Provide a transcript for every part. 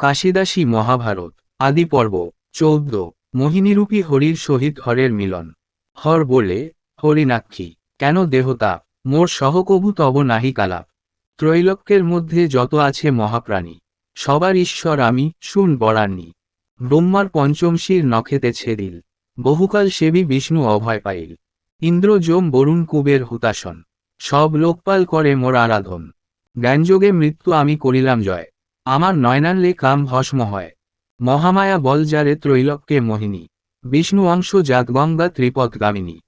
কাশিদাসী মহাভারত, আদি পর্ব, চৌদ্দ, মোহিনীরূপী হরির সহিত হরের মিলন। হর বলে হরিণাক্ষী কেন দেহতা, মোর সহকবু তব নাহি কালাপ। ত্রৈলোক্যের মধ্যে যত আছে মহাপ্রাণী, সবার ঈশ্বর আমি, শুন বরান্নি। ব্রহ্মার পঞ্চমশীর নখেতে ছেদিল, বহুকাল সেবী বিষ্ণু অভয় পাইল। ইন্দ্র যম বরুণ কুবের হুতাসন সব লোকপাল করে মোর আরাধন। জ্ঞানযোগে মৃত্যু আমি করিলাম জয়। আমার নয়নানলে কাম ভস্ম হয়। মহামায়া বল যারে ত্রৈলোক্যে মোহিনী। বিষ্ণু অংশ জাতগঙ্গা ত্রিপদগামিনী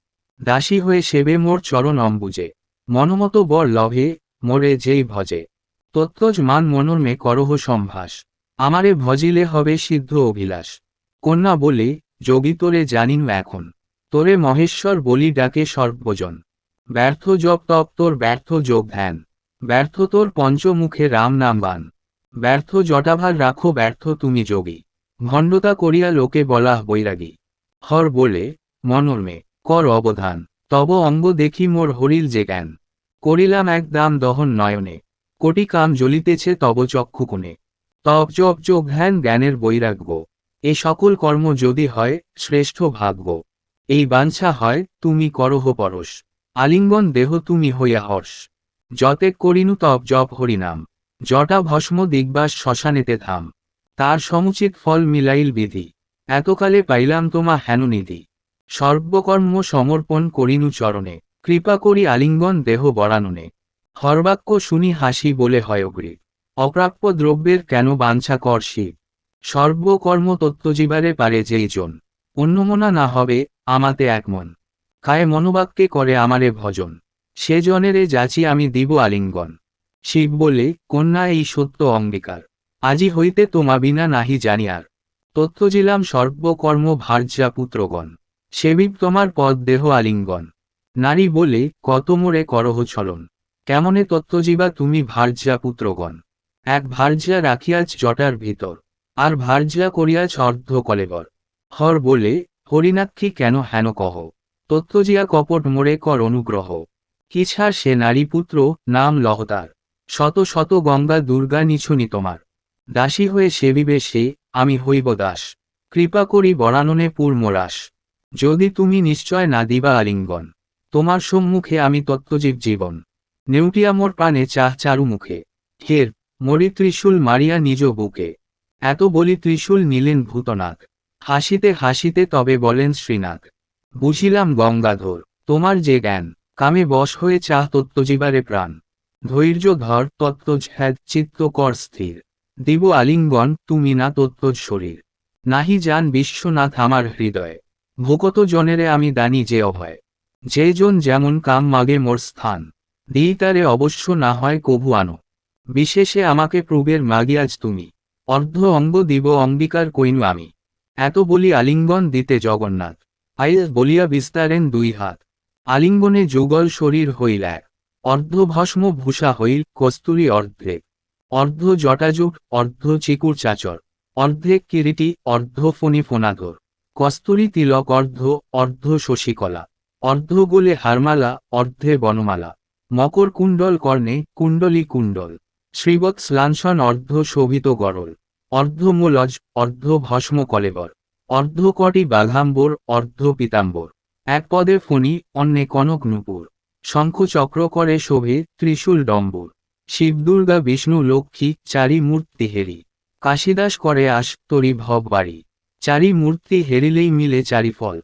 দাসী হয়ে সেবে মোর চরণ অম্বুজে। মনমত বর লভে, মোরে যেই ভজে। তত্ত্বজ মান মনর্মে করহ সম্ভাস। আমারে ভজিলে হবে সিদ্ধ অভিলাষ। কন্যা বলে, যোগী তোরে জানিন এখন। তোরে মহেশ্বর বলি ডাকে সর্বজন। ব্যর্থ জপ তপ তোর ব্যর্থ যোগ ধ্যান। ব্যর্থ তোর পঞ্চমুখে রাম নাম বান। ব্যর্থ জটাভার রাখো, ব্যর্থ তুমি যোগী। ভণ্ডতা করিয়া লোকে বলা বৈরাগী। হর বলে, মনর্মে, কর অবধান। তব অঙ্গ দেখি মোর হরিল যে জ্ঞান। করিলাম এক দাম দহন নয়নে। কোটি কাম জ্বলিতেছে তব চক্ষু কোণে। তব জপ যোগ ধ্যান জ্ঞানের বৈরাগ্য। এ সকল কর্ম যদি হয়, শ্রেষ্ঠ ভাগ্য। এই বাঞ্ছা হয়, তুমি করহ পরশ। আলিঙ্গন দেহ তুমি হইয়া হর্ষ। যতে করিনু তব জপ হরিনাম। জটা ভস্ম দিগ্বাস শ্মশানেতে থাম তার সমুচিত ফল মিলাইল বিধি। এতকালে পাইলাম তোমা হেননিধি সর্বকর্ম সমর্পণ করিনু চরণে। কৃপা করি আলিঙ্গন দেহ বরাননে। হরবাক্য শুনি হাসি বলে হয় অগ্রী। অপ্রাপ্য দ্রব্যের কেন বাঞ্ছা কর শিব? সর্বকর্ম তত্ত্বজীবারে পারে যেই জন। অন্যমনা না হবে আমাতে এক মন। কায়ে মনোবাক্যে করে আমারে ভজন। সে জনেরে যাচি আমি দিব আলিঙ্গন। শিব বলে, কন্যা, এই সত্য অঙ্গীকার। আজি হইতে তোমা বিনা নাহি জানি আর তথ্যজিলাম সর্বকর্ম ভার্যা পুত্রগণ। সেবিক তোমার পদ দেহ আলিঙ্গন। নারী বলে, কত মোরে করহ ছলন। কেমনে তত্ত্বজীবা তুমি ভার্যা পুত্রগণ? এক ভার্যা রাখিয়াছ জটার ভিতর, আর ভার্যা করিয়াছ অর্ধ কলেবর। হর বলে, হরিনাক্ষী কেন হেন কহ? তত্ত্বজিয়া কপট মোরে কর অনুগ্রহ। কিছার সে নারী পুত্র নাম লহতার। শত শত গঙ্গা দুর্গা নিছুনি তোমার। দাসী হয়ে সেবিবে সে, আমি হইব দাস। কৃপা করি বরাননে পূর্মরাস যদি তুমি নিশ্চয় না দিবা আলিঙ্গন, তোমার সম্মুখে আমি তত্ত্বজীব জীবন। নেউটিয়া মোর প্রাণে চাহ চারু মুখে। হের, মরি ত্রিশূল মারিয়া নিজ বুকে। এত বলি ত্রিশূল নিলেন ভূতনাথ হাসিতে হাসিতে তবে বলেন শ্রীনাথ বুঝিলাম গঙ্গাধর, তোমার যে জ্ঞান, কামে বশ হয়ে চাহ তত্ত্বজীবারে প্রাণ। ধৈর্য ধর, তত্ত্বজ হ্যাদ, চিত্ত কর স্থির। দিব আলিঙ্গন, তুমি না তত্ত্বজ শরীর। নাহি যান বিশ্বনাথ আমার হৃদয়ে। ভোকত জনেরে আমি দানি যে অভয়। যে জন যেমন কাম মাগে মোর স্থান। দিই তারে অবশ্য না হয় কভু আনো। বিশেষে আমাকে প্রবের মাগিয়াজ তুমি। অর্ধ অঙ্গ দিব অঙ্গীকার কইনু আমি। এত বলি আলিঙ্গন দিতে জগন্নাথ। আইল বলিয়া বিস্তারেন দুই হাত। আলিঙ্গনে যুগল শরীর হইল এক। অর্ধভস্ম ভূষা হইল কস্তুরী অর্ধেক, অর্ধ জটাযুগ অর্ধ চিকুর চাচর, অর্ধেক কিরিটি, অর্ধ ফণি ফোনাধর কস্তুরী তিলক অর্ধ অর্ধ শশীকলা, অর্ধ গোলে হারমালা, অর্ধে বনমালা, মকর কুণ্ডল কর্ণে কুণ্ডলী কুণ্ডল, শ্রীবৎ শ্লাঞ্ছন অর্ধ শোভিত গরল, অর্ধ মূলজ, অর্ধ ভস্ম কলেবর, অর্ধ কটি বাঘাম্বর, অর্ধ পিতাম্বর, এক পদে ফণি, অন্যে কনক নূপুর শঙ্খ চক্র করে শোভে ত্রিশূল ডম্বর। শিব দুর্গা বিষ্ণু, লক্ষ্মী, চারি মূর্তি হেরি। কাশিদাস করে আস তরি, ভব বাড়ি। চারি মূর্তি হেরিলেই মিলে চারি ফল